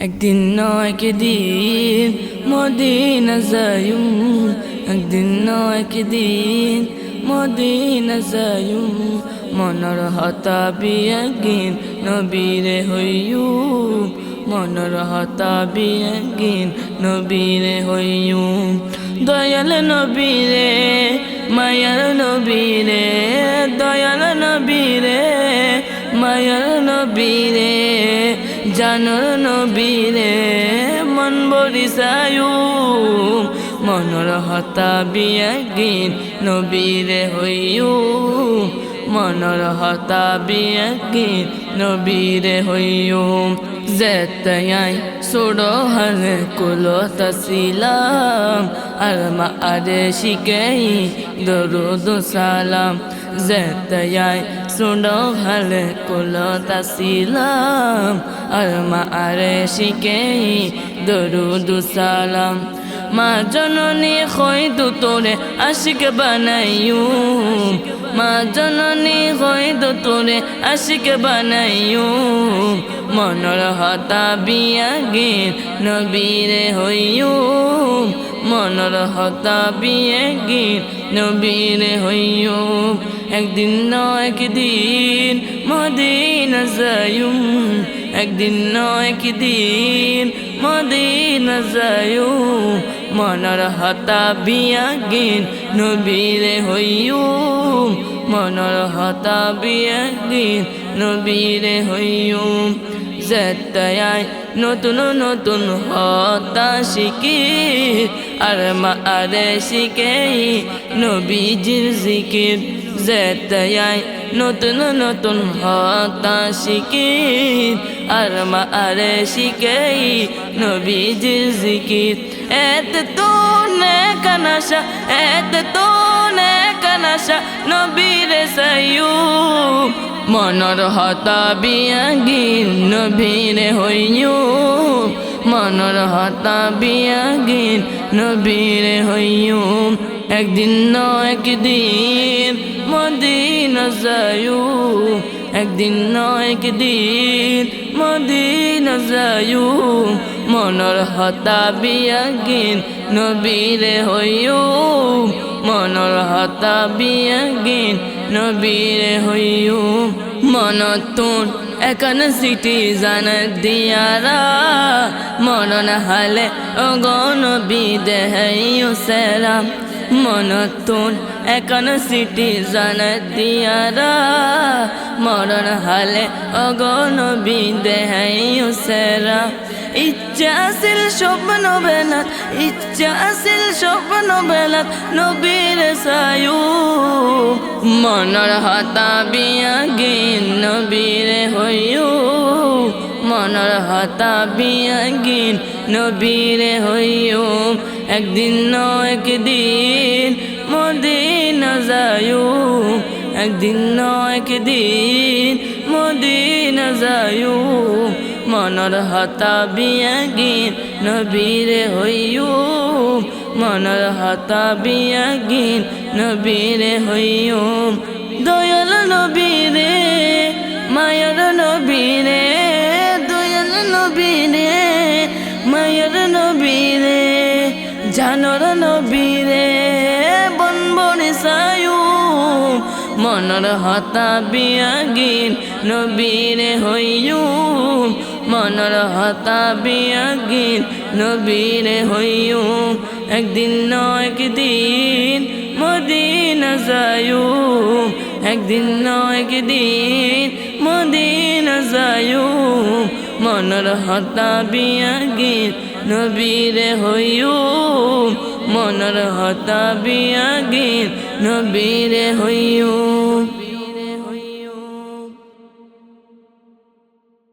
একদিন নয় দিন মদিনা যায়ুম একদিন নয় দিন মদিনা যায়ুম মনর হতাবি একদিন নবীরে হইয়ুম, মনর হতাবি একদিন নবীরে হইয়ুম। দয়াল নবীরে, মায়ার নবীরে, দয়াল নবীরে, মায়ার নবীরে জানর নবীরে মন বরিসায়ু মনর হতা বিয়াগিন নবীরে হইয়ু। মনর হতা বিয়াগিন নবীরে হইয়ু। জেতাই সুড়ো হর কুলো তসিলাম আর মা আরে শিকেই দরুদ সালাম। জেতাই সুড়ো হর কুলো তসিলাম আর মা আরে শিকেই দরুদ সালাম। মা জননী হয়তো তোরে আশিক বানাইয়ু মা জননী হয়তো তোরে আশিক বানাইয়ু মনর হতা বিয়া গীত নবীরে হইয়ু মনর হতা বিয়ে গীত নবীরে হইয়ু একদিন ন একদিন মদিনা যায়ুম, একদিন নয় একদিন মদিনা যায়ু মনর হতা বিয়া গিন নবীরে হইয়ু মনর হতা বিয়া গিন নবীরে হইয়ু জেতায় নতুন নতুন হতা শিকি আর মা আরে শিকেই নবীজির জিকির। জেতায় নতুন নতুন হতা শিকি আর মা আরে শিকেই নবীজির জিকির। এত তো কানাশা এত তো কানাশা নবীর সাইয়ু মনর হতা বিয়াগিন নবীরে হইয়ু, মনর হতা বিয়াগিন নবীরে হইয়ু। একদিন ন একদিন মদিনা যায়ু, একদিন ন একদিন মদিনা যায়ু। মনর হতা বিয়াগিন নবীরে হইয়ু, মনর হতা বিয়াগিন নবীরে হইয়ু। মনতুন এখন সিটি জান দিয়ারা মনন হালে অগণ বিদেহইয়ু সেরা মনতুন এখন সিটি জান দিয়ারা মরণ হালে অগণ বিদেহইয়ু সেরা ইচ্ছা আসিল স্বপ্ন বেলাত, ইচ্ছা আসিল স্বপ্ন বেলাত নবীর সায়ু মনর হতা বিয়া গিন নবীর হইয়ু মনর হতা বিয়া গিন নবীর হইয়ু একদিন ন একদিন মদিনা যায়ু। একদিন ন একদিন মদিনা যায়ু। মনর হতা বিয়াগিন নবীরে হইয়ু। মনর হতা বিয়াগিন নবীরে হইয়ু। দয়াল নবীরে, মায়ার নবীরে, দয়াল নবীরে, মায়ার নবীরে জানর নবীরে বন বনে সায়ু মনর হতা বিয়াগিন নবীরে হইয়ু মনর হতা বিয়াগিন নবীরে হইয়ু একদিন ন একদিন মদিনা যায়ু একদিন ন একদিন মদিনা যায়ু মনর হতা বিয়াগিন নবীরে হইয়ু মনর হতা বিয়াগিন নবীরে হইয়ু